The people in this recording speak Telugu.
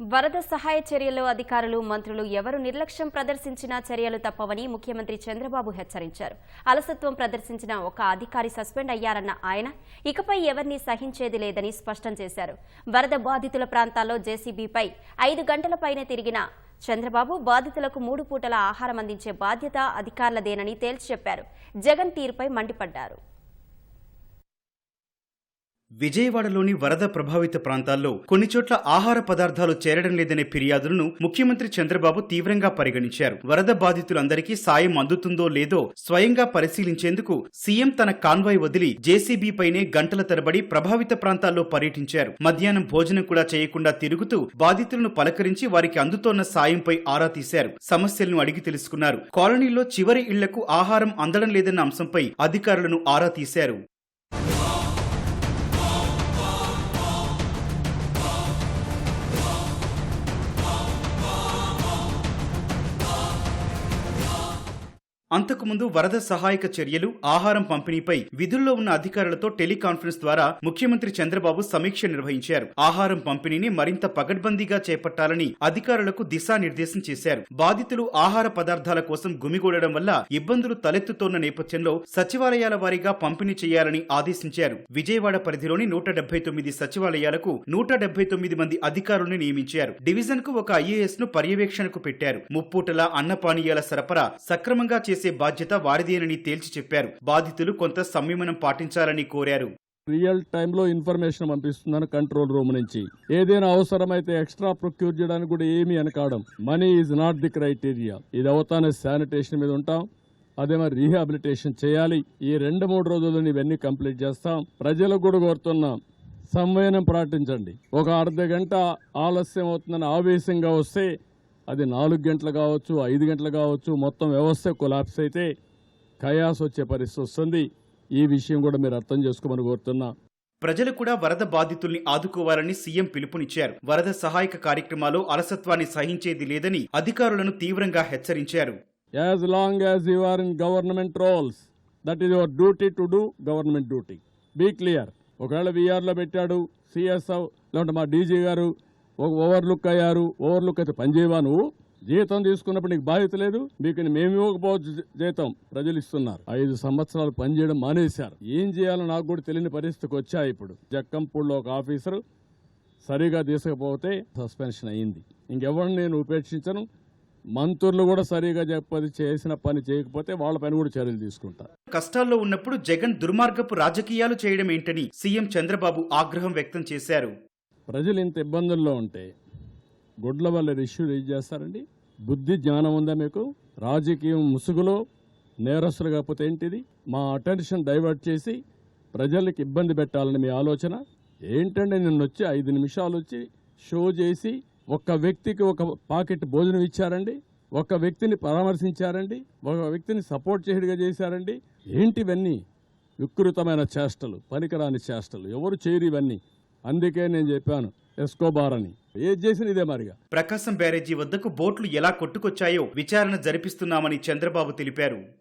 వరద సహాయ చర్యల్లో అధికారులు మంత్రులు ఎవరు నిర్లక్ష్యం ప్రదర్శించినా చర్యలు తప్పవని ముఖ్యమంత్రి చంద్రబాబు హెచ్చరించారు. అలసత్వం ప్రదర్శించిన ఒక అధికారి సస్పెండ్ అయ్యారన్న ఆయన ఇకపై ఎవరిని సహించేది లేదని స్పష్టం చేశారు. వరద బాధితుల ప్రాంతాల్లో జేసీబీపై ఐదు గంటలపైనే తిరిగిన చంద్రబాబు బాధితులకు మూడు పూటల ఆహారం అందించే బాధ్యత అధికారులదేనని తేల్చి చెప్పారు. జగన్ తీరుపై మండిపడ్డారు. విజయవాడలోని వరద ప్రభావిత ప్రాంతాల్లో కొన్ని చోట్ల ఆహార పదార్థాలు చేరడం లేదనే ఫిర్యాదులను ముఖ్యమంత్రి చంద్రబాబు తీవ్రంగా పరిగణించారు. వరద బాధితులందరికీ సాయం అందుతుందో లేదో స్వయంగా పరిశీలించేందుకు సీఎం తన కాన్వాయ్ వదిలి జేసీబీ పైనే గంటల తరబడి ప్రభావిత ప్రాంతాల్లో పర్యటించారు. మధ్యాహ్నం భోజనం కూడా చేయకుండా తిరుగుతూ బాధితులను పలకరించి వారికి అందుతోన్న సాయంపై ఆరా తీశారు. సమస్యలను అడిగి తెలుసుకున్నారు. కాలనీలో చివరి ఇళ్ళకు ఆహారం అందడం లేదన్న అంశంపై అధికారులను ఆరా తీశారు. అంతకుముందు వరద సహాయక చర్యలు ఆహారం పంపిణీపై విధుల్లో ఉన్న అధికారులతో టెలికాన్ఫరెన్స్ ద్వారా ముఖ్యమంత్రి చంద్రబాబు సమీక్ష నిర్వహించారు. ఆహారం పంపిణీని మరింత పగడ్బందీగా చేపట్టాలని అధికారులకు దిశానిర్దేశం చేశారు. బాధితులు ఆహార పదార్థాల కోసం గుమిగూడడం వల్ల ఇబ్బందులు తలెత్తుతోన్న నేపథ్యంలో సచివాలయాల వారీగా పంపిణీ చేయాలని ఆదేశించారు. విజయవాడ పరిధిలోని నూట డెబ్బై తొమ్మిది సచివాలయాలకు నూట డెబ్బై తొమ్మిది మంది అధికారులను నియమించారు. డివిజన్కు ఒక ఐఏఎస్ను పర్యవేక్షణకు పెట్టారు. ముప్పూటల అన్నపానీయాల సరఫరా సక్రమంగా చేసే బాధ్యత వారిదేనని తేల్చి చెప్పారు. బాధితులు కొంత సంయమనం పాటించాలని కోరారు. రియల్ టైంలో ఇన్ఫర్మేషన్ పంపిస్తున్నాను కంట్రోల్ రూమ్ నుంచి. ఏదైనా అవసరమైతే ఎక్స్ట్రా ప్రొక్యూర్ చేయడానికి కూడా ఏమీ అనకాడం money is not the criteria. ఇది అవుతానే శానిటేషన్ మీద ఉంటాం. అదే మరి రీహాబిలిటేషన్ చేయాలి. ఈ రెండు మూడు రోజుల్లో ఇవన్నీ కంప్లీట్ చేస్తాం. ప్రజలకు కూడా కోరుతున్నాం సంవయనం పాటించండి. ఒక అర్ధ గంట ఆలస్యం అవుతుందని ఆవేశంగా వస్తే నాలుగు గంటలు కావచ్చు ఐదు గంటలు కావచ్చు మొత్తం వ్యవస్థ కొలాప్స్ అయితే కయాస్ వచ్చే పరిస్థితి వస్తుంది. ఈ విషయం కూడా మీరు అర్థం చేసుకోమని కోరుతున్నా. ప్రజలు కూడా వరద బాధితుల్ని ఆదుకోవాలని సీఎం పిలుపునిచ్చారు. వరద సహాయక కార్యక్రమాలు అలసత్వాన్ని సహించేది లేదని అధికారులను తీవ్రంగా హెచ్చరించారు. As long as you are in government roles that is your duty to do government duty be clear ఒకవేళ వీఆర్లో పెట్టాడు సిఎస్ఓ లేదంటే మా డీజీ గారు ఓవర్లుక్ అయ్యారు ఓవర్లుక్ అయితే పనిచేయవా నువ్వు? జీతం తీసుకున్నప్పుడు నీకు బాధ్యత లేదు మీకు మేము ఇవ్వకపోవచ్చు జీతం ప్రజలు ఇస్తున్నారు. ఐదు సంవత్సరాలు పనిచేయడం మానేశారు. ఏం చేయాలో నాకు కూడా తెలియని పరిస్థితికి వచ్చా ఇప్పుడు. జక్కంపూడిలో ఒక ఆఫీసరు సరిగా తీసుకపోతే సస్పెన్షన్ అయింది ఇంకెవరిని నేను ఉపేక్షించను? మంత్రులు కూడా సరిగా చెప్పది చేసిన పని చేయకపోతే వాళ్ళ పని కూడా చర్యలు తీసుకుంటారు కష్టాల్లో ఉన్నప్పుడు జగన్ దుర్మార్గపు రాజకీయాలు చేయడం ఏంటని సీఎం చంద్రబాబు ఆగ్రహం వ్యక్తం చేశారు. ప్రజలు ఇంత ఇబ్బందుల్లో ఉంటే గుడ్ల వల్ల ఇష్యూ రేజ్ చేస్తారండి. బుద్ధి జ్ఞానం ఉందా మీకు? రాజకీయం ముసుగులో నేరస్తులు కాకపోతే ఏంటిది? మా అటెన్షన్ డైవర్ట్ చేసి ప్రజలకు ఇబ్బంది పెట్టాలని మీ ఆలోచన? ఏంటంటే నిన్న వచ్చి ఐదు నిమిషాలు వచ్చి షో చేసి ఒక్క వ్యక్తికి ఒక పాకెట్ భోజనం ఇచ్చారండి? ఒక వ్యక్తిని పరామర్శించారండి? ఒక వ్యక్తిని సపోర్ట్ చేయడిగా చేశారండి? ఏంటివన్నీ వికృతమైన చేష్టలు పనికిరాని చేష్టలు. ఎవరు చేయరు ఇవన్నీ? అందుకే నేను చెప్పాను ఎస్కోబార్ అని. ఏది చేసిన ఇదే మరిగా. ప్రకాశం బ్యారేజీ వద్దకు బోట్లు ఎలా కొట్టుకొచ్చాయో విచారణ జరిపిస్తున్నామని చంద్రబాబు తెలిపారు.